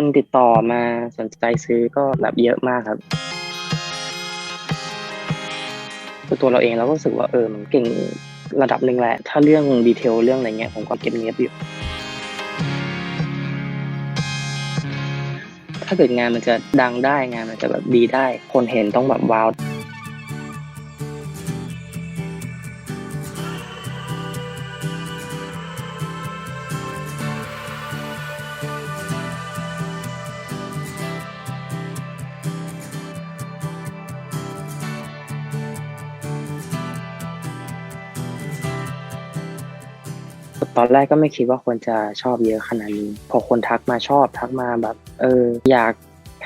คนติดต่อมาสนใจซื้อก็แบบเยอะมากครับคือตัวเราเองเราก็รู้สึกว่าเออมันเก่งระดับหนึ่งแหละ ถ้าเรื่องดีเทลเรื่องอะไรเงี้ยผมก็เก็บเงียบอยู่ ถ้าเกิดงานมันจะดังได้งานมันจะแบบดีได้ คนเห็นต้องแบบว้าว ตอนแรกก็ไม่คิดว่าคนจะชอบเยอะขนาดนี้ พอคนทักมาชอบทักมาแบบ เออ อยาก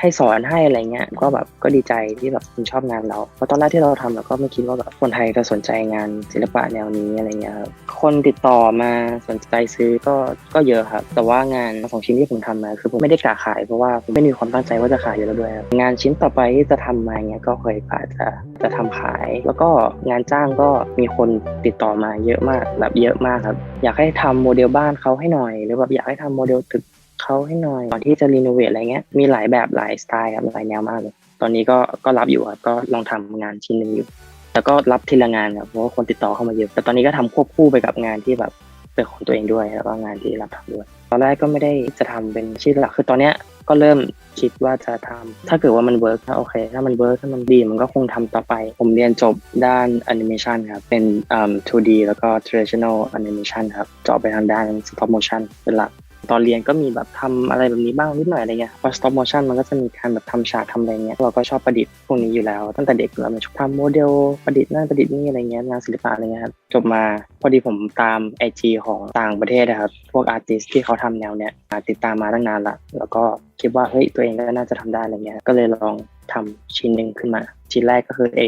ให้สอนให้อะไรเงี้ยก็แบบก็ดีใจที่แบบคุณชอบงานเราเพราะตอนแรกที่เราทำเราก็ไม่คิดว่าแบบคนไทยจะสนใจงานศิลปะแนวนี้อะไรเงี้ยครับคนติดต่อมาสนใจซื้อก็ก็เยอะครับ แต่ว่างานสองชิ้นที่ผมทำมาคือผมไม่ได้กะขายเพราะว่าผมไม่มีความตั้งใจว่าจะขายอยู่แล้วด้วยครับงานชิ้นต่อไปที่จะทำมาเงี้ยก็เคยอาจจะจะทำขาย แล้วก็งานจ้างก็มีคนติดต่อมาเยอะมากแบบเยอะมากครับ อยากให้ทำโมเดลบ้านเขาให้หน่อย หรือแบบอยากให้ทำโมเดลตึก เขาให้หน่อยก่อนที่จะรีโนเวทอะไรเงี้ยมีหลายแบบหลายสไตล์ครับหลายแนวมากเลย ตอนนี้ก็ก็รับอยู่ครับก็ลองทำงานชิ้นหนึ่งอยู่ แล้วก็รับทีละงานครับเพราะว่าคนติดต่อเข้ามาเยอะแต่ตอนนี้ก็ทำควบคู่ไปกับงานที่แบบเป็นของตัวเองด้วยแล้วก็งานที่รับทำด้วย ตอนแรกก็ไม่ได้จะทำเป็นชื่อหลักคือตอนเนี้ยก็เริ่มคิดว่าจะทำถ้าเกิดว่ามันเวิร์กถ้าโอเค ถ้ามันเวิร์กถ้ามันดีมันก็คงทำต่อไป ผมเรียนจบด้านแอนิเมชันครับ เป็นอ่า 2D แล้วก็ traditional animation ครับเจาะไปทางด้าน stop motion เป็นหลัก ตอนเรียนก็มีแบบทำอะไรแบบนี้บ้างนิดหน่อยอะไรเงี้ยพอ stop motion มันก็จะมีการแบบทำฉากทำอะไรเงี้ยเราก็ชอบประดิษฐ์พวกนี้อยู่แล้ว ตั้งแต่เด็กเราชอบทำโมเดลประดิษฐ์นั่นประดิษฐ์นี่อะไรเงี้ยงานศิลปะอะไรเงี้ยครับจบมาพอดีผมตาม IG ของต่างประเทศนะครับพวกอาร์ติสที่เขาทำแนวเนี้ยติดตามมาตั้งนานละแล้วก็คิดว่าเฮ้ยตัวเองก็น่าจะทำได้อะไรเงี้ยก็เลยลองทำชิ้นหนึ่งขึ้นมา ชิ้นแรกก็คือไอ้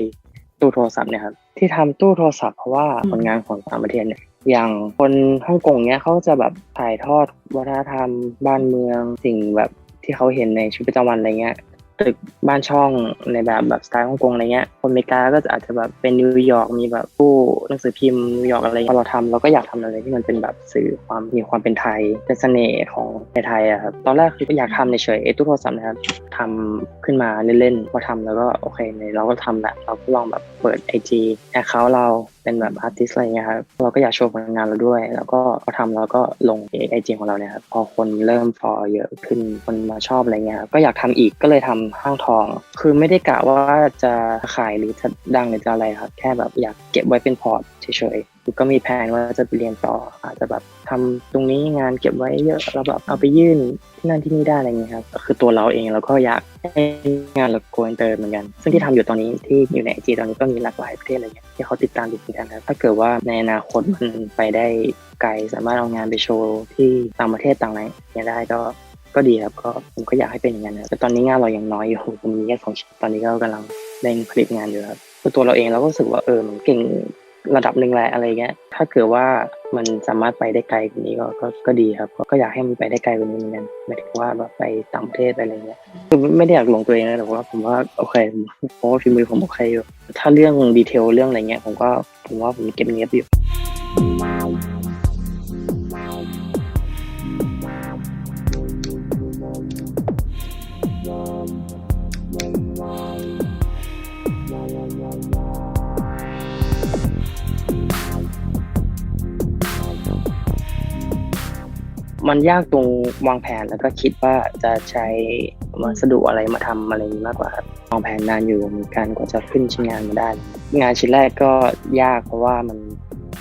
ตู้โทรศัพท์เนี่ยครับที่ทำตู้โทรศัพท์เพราะว่าผลงานของต่างประเทศเนี่ย อย่างคนฮ่องกงเนี้ยเขาจะแบบถ่ายทอดวัฒนธรรม บ้านเมืองสิ่งแบบที่เขาเห็นในชีวิตประจำวันอะไรเงี้ยตึกบ้านช่องในแบบแบบสไตล์ฮ่องกงอะไรเงี้ยคนอเมริกาก็จะอาจจะแบบเป็นนิวยอร์กมีแบบผู้หนังสือพิมพ์นิวยอร์กอะไรพอเราทำเราก็อยากทำอะไรที่มันเป็นแบบสื่อความมีความเป็นไทยเป็นเสน่ห์ของในไทยอะครับตอนแรกคือก็อยากทำในเฉยๆไอ้ตู้โทรศัพท์นะครับทำขึ้นมาเล่นๆพอทำแล้วก็โอเคเนี่ยเราก็ทำแหละเราก็ลองแบบเปิด IG แอคเคาท์เราเป็นแบบอาร์ติสอะไรเงี้ยครับเราก็อยากโชว์ผลงานเราด้วย แล้วก็พอทำเราก็ลงไอจีของเราเนี่ยครับพอคนเริ่มฟอลเยอะขึ้นคนมาชอบอะไรเงี้ยก็อยากทำอีกก็เลยทำห้างทอง คือไม่ได้กะว่าจะขายหรือจะดังหรือจะอะไรครับ แค่แบบอยากเก็บไว้เป็นพอร์ตเฉยก็มีแผนว่าจะไปเรียนต่อ อาจจะแบบทำตรงนี้งานเก็บไว้เยอะแล้วแบบเอาไปยื่นที่นั่นที่นี่ได้อะไรเงี้ยครับคือตัวเราเองเราก็อยากให้งานเราโกอินเตอร์เหมือนกัน ซึ่งที่ทำอยู่ตอนนี้ที่อยู่ในไอจีตอนนี้ก็มีหลากหลายประเทศอะไรเงี้ยที่เขาติดตามอยู่เหมือนกันครับถ้าเกิดว่าในอนาคตมันไปได้ไกลสามารถเอางานไปโชว์ที่ต่างประเทศต่างไหนเนี่ยได้ก็ก็ดีครับก็ผมก็อยากให้เป็นอย่างนั้นครับแต่ตอนนี้งานเรายังน้อยอยู่ผมมีแค่สองชิ้นตอนนี้ก็กำลังเร่งผลิตงานอยู่ครับคือตัวเราเองเราก็รู้สึกว่าเออมันเก่ง ระดับหนึ่งแหละอะไรเงี้ย ถ้าเกิดว่ามันสามารถไปได้ไกลกว่านี้ก็ก็ก็ดีครับก็ก็อยากให้มันไปได้ไกลกว่านี้เหมือนกันหมายถึงว่าแบบไปต่างประเทศไปอะไรเงี้ยคือไม่ได้อยากลงตัวเองนะแต่ว่าผมว่าโอเคผมผมว่าฝีมือผมโอเคอยู่ถ้าเรื่องดีเทลเรื่องอะไรเงี้ยผมก็ผมว่าผมเก็บเงียบอยู่ มันยากตรงวางแผนแล้วก็คิดว่าจะใช้วัสดุอะไรมาทำอะไรนี้มากกว่าครับวางแผนนานอยู่เหมือนกันกว่าจะขึ้นชิ้นงานมาได้ งานชิ้นแรกก็ยากเพราะว่ามัน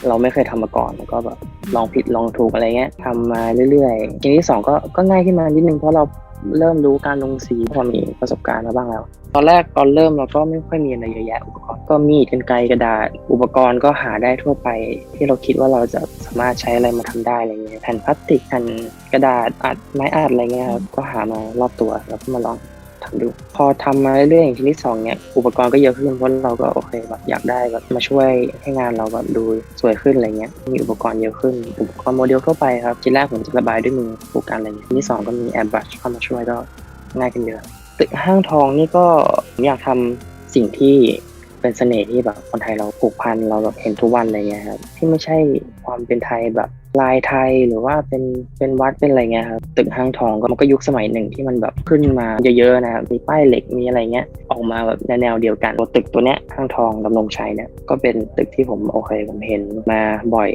เราไม่เคยทำมาก่อนแล้วก็แบบลองผิดลองถูกอะไรเงี้ยทำมาเรื่อยๆชิ้นที่สองก็ก็ง่ายขึ้นมานิดนึงเพราะเรา เริ่มรู้การลงสีพอมีประสบการณ์มาบ้างแล้ว ตอนแรกตอนเริ่มเราก็ไม่ค่อยมีอะไรเยอะแยะอุปกรณ์ก็มีดกันไกลกระดาษ อุปกรณ์ก็หาได้ทั่วไป ที่เราคิดว่าเราจะสามารถใช้อะไรมาทำได้อะไรเงี้ยแผ่นพลาสติกแผ่นกระดาษอัดไม้อัดอะไรเงี้ยครับก็หามารอบตัวแล้วก็มาลอง ทำดูพอทำมาเรื่อยๆอย่างชิ้นที่สองเนี่ยอุปกรณ์ก็เยอะขึ้นเพราะเราก็โอเคแบบอยากได้แบบมาช่วยให้งานเราแบบดูสวยขึ้นอะไรเงี้ยมีอุปกรณ์เยอะขึ้นอุปกรณ์โมเดลทั่วไปครับชิ้นแรกผมจะระบายด้วยมือปรแกรอะไรเงี้ยชิ้นที่สองก็มีแอร์บรัชเข้ามาช่วยก็ง่ายขึ้นเยอะตึกห้างทองนี่ก็ผมอยากทำสิ่งที่เป็นเสน่ห์ที่แบบคนไทยเราผูกพันเราแบบเห็นทุกวันอะไรเงี้ยครับที่ไม่ใช่ความเป็นไทยแบบ ลายไทยหรือว่าเป็นเป็นวัดเป็นอะไรเงี้ยครับตึกห้างทองก็มันก็ยุคสมัยหนึ่งที่มันแบบขึ้นมาเยอะๆนะครับมีป้ายเหล็กมีอะไรเงี้ยออกมาแบบแนวเดียวกันตัวตึกตัวเนี้ยห้างทองดำรงชัยเนี่ยก็เป็นตึกที่ผมโอเคผมเห็นมาบ่อย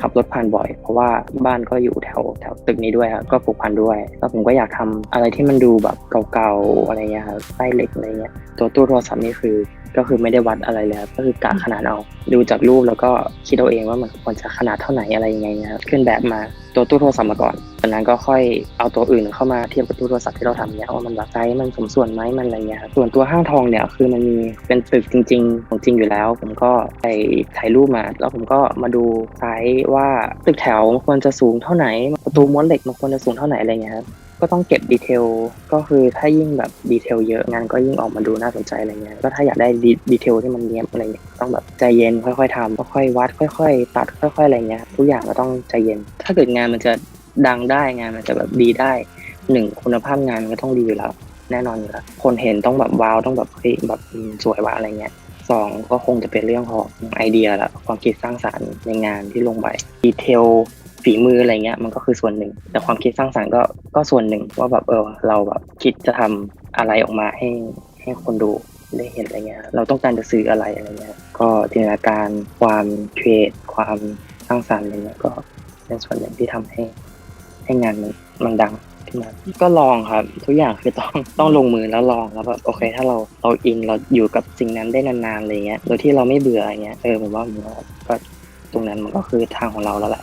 ขับรถผ่านบ่อย เพราะว่าบ้านก็อยู่แถวแถวตึกนี้ด้วยครับก็ผูกพันด้วยแล้วผมก็อยากทำอะไรที่มันดูแบบเก่าๆอะไรเงี้ยครับป้ายเหล็กอะไรเงี้ยตัวตู้โทรศัพท์นี่คือ ก็คือไม่ได้วัดอะไรเลยครับก็คือกะขนาดเอา ดูจากรูปแล้วก็คิดเอาเองว่ามันควรจะขนาดเท่าไหร่อะไรยังไงนะครับขึ้นแบบมาตัวตู้โทรศัพท์มาก่อนจากนั้นก็ค่อยเอาตัวอื่นเข้ามาเทียบกับตู้โทรศัพท์ที่เราทำเนี่ยว่ามันแบบไซส์มันสมส่วนไหมมันอะไรเงี้ยครับส่วนตัวห้างทองเนี่ยคือมันมีเป็นตึกจริง ๆ ของจริงอยู่แล้ว ผมก็ไปถ่ายรูปมา แล้วผมก็มาดูไซส์ว่าตึกแถวมันควรจะสูงเท่าไหร่ประตูม้วนเหล็กมันควรจะสูงเท่าไหร่อะไรเงี้ยครับ ก็ต้องเก็บดีเทลก็คือถ้ายิ่งแบบดีเทลเยอะงานก็ยิ่งออกมาดูน่าสนใจอะไรเงี้ยก็ถ้าอยากได้ดีดีเทลที่มันเนี้ยบอะไรเงี้ยต้องแบบใจเย็นค่อยๆทำค่อยๆวัด ค่อยๆ ตัดค่อยๆอะไรเงี้ยทุกอย่างก็ต้องใจเย็น ถ้าเกิดงานมันจะดังได้งานมันจะแบบดีได้หนึ่งคุณภาพงานมันก็ต้องดีอยู่แล้วแน่นอนอยู่แล้วคนเห็นต้องแบบว้าวต้องแบบเฮ้ยแบบสวยว่ะอะไรเงี้ยสองก็คงจะเป็นเรื่องของไอเดียละความคิดสร้างสรรค์ในงานที่ลงไปดีเทล ฝีมืออะไรเงี้ยมันก็คือส่วนหนึ่ง แต่ความคิดสร้างสรรค์ก็ก็ส่วนหนึ่งว่าแบบเออเราแบบคิดจะทำอะไรออกมาให้ให้คนดูได้เห็นอะไรเงี้ยเราต้องการจะสื่ออะไรอะไรเงี้ยก็จินตนาการความครีเอทความสร้างสรรค์อะไรเงี้ยก็เป็นส่วนหนึ่งที่ทำให้ให้งานมันมันดังขึ้นมาก็ลองครับ ทุกอย่างคือต้องต้องลงมือแล้วลองแล้วแบบโอเค ถ้าเราเราอินเราอยู่กับสิ่งนั้นได้นานๆอะไรเงี้ยโดยที่เราไม่เบื่ออะไรเงี้ยเออผมว่าผมว่าก็ตรงนั้นมันก็คือทางของเราแล้วแหละ